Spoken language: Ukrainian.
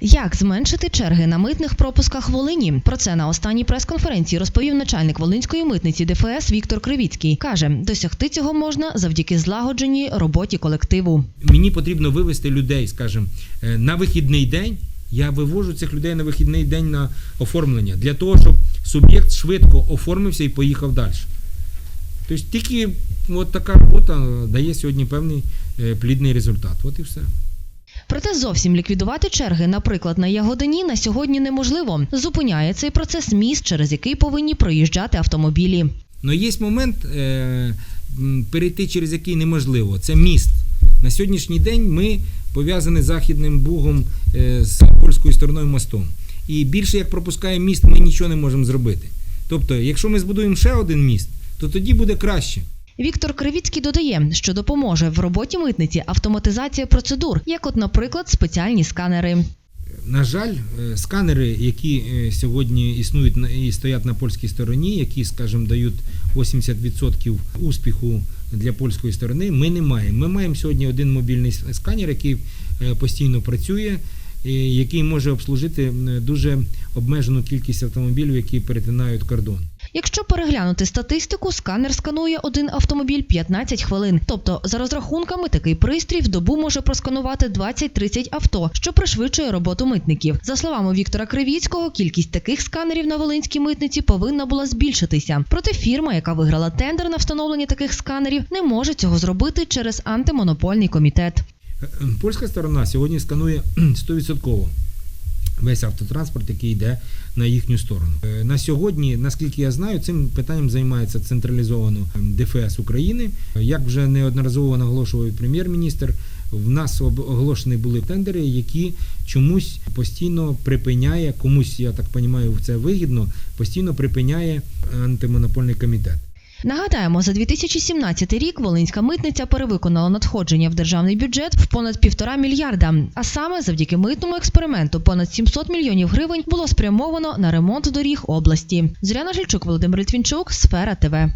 Як зменшити черги на митних пропусках Волині? Про це на останній прес-конференції розповів начальник Волинської митниці ДФС Віктор Кривіцький. Каже, досягти цього можна завдяки злагодженій роботі колективу. Мені потрібно вивести людей, скажімо, е, на вихідний день. Я вивожу цих людей на вихідний день на оформлення для того, щоб суб'єкт швидко оформився і поїхав далі. Тобто тільки от така робота дає сьогодні певний е, плідний результат. От і все. Проте зовсім ліквідувати черги, наприклад, на Ягодині, на сьогодні неможливо. Зупиняє цей процес міст, через який повинні проїжджати автомобілі. Но є момент, е, перейти через який неможливо. Це міст. На сьогоднішній день ми пов'язані з західним бугом е, з польською стороною мостом. І більше як пропускає міст, ми нічого не можемо зробити. Тобто, якщо ми збудуємо ще один міст, то тоді буде краще. Віктор Кривіцький додає, що допоможе в роботі митниці автоматизація процедур, як, от, наприклад, спеціальні сканери. На жаль, е, сканери, які е, сьогодні існують і стоять на польській стороні, які, скажімо, дають 80% успіху для польської сторони, ми не маємо. Ми маємо сьогодні один мобільний сканер, який е, постійно працює, який може обслужити дуже обмежену кількість автомобілів, які перетинають кордон. Якщо переглянути статистику, сканер сканує один автомобіль 15 хвилин. Тобто, за розрахунками, такий пристрій в добу може просканувати 20-30 авто, що пришвидшує роботу митників. За словами Віктора Кривіцького, кількість таких сканерів на Волинській митниці повинна була збільшитися. Проте фірма, яка виграла тендер на встановлення таких сканерів, не може цього зробити через антимонопольний комітет. Польська сторона сьогодні сканує 100% весь автотранспорт, який йде на їхню сторону. Е, На сьогодні, наскільки я знаю, цим питанням займається централізовано е, ДФС України. Як вже неодноразово наголошував прем'єр-міністр, в нас оголошені були тендери, які чомусь постійно припиняє, комусь, я так розумію, це вигідно, постійно припиняє антимонопольний комітет. Нагадаємо, за 2017 рік Волинська митниця перевиконала надходження в державний бюджет в понад півтора мільярда. А саме завдяки митному експерименту понад 700 мільйонів гривень було спрямовано на ремонт доріг області. Зоряна Жильчук, Володимир Літвінчук, Сфера ТВ.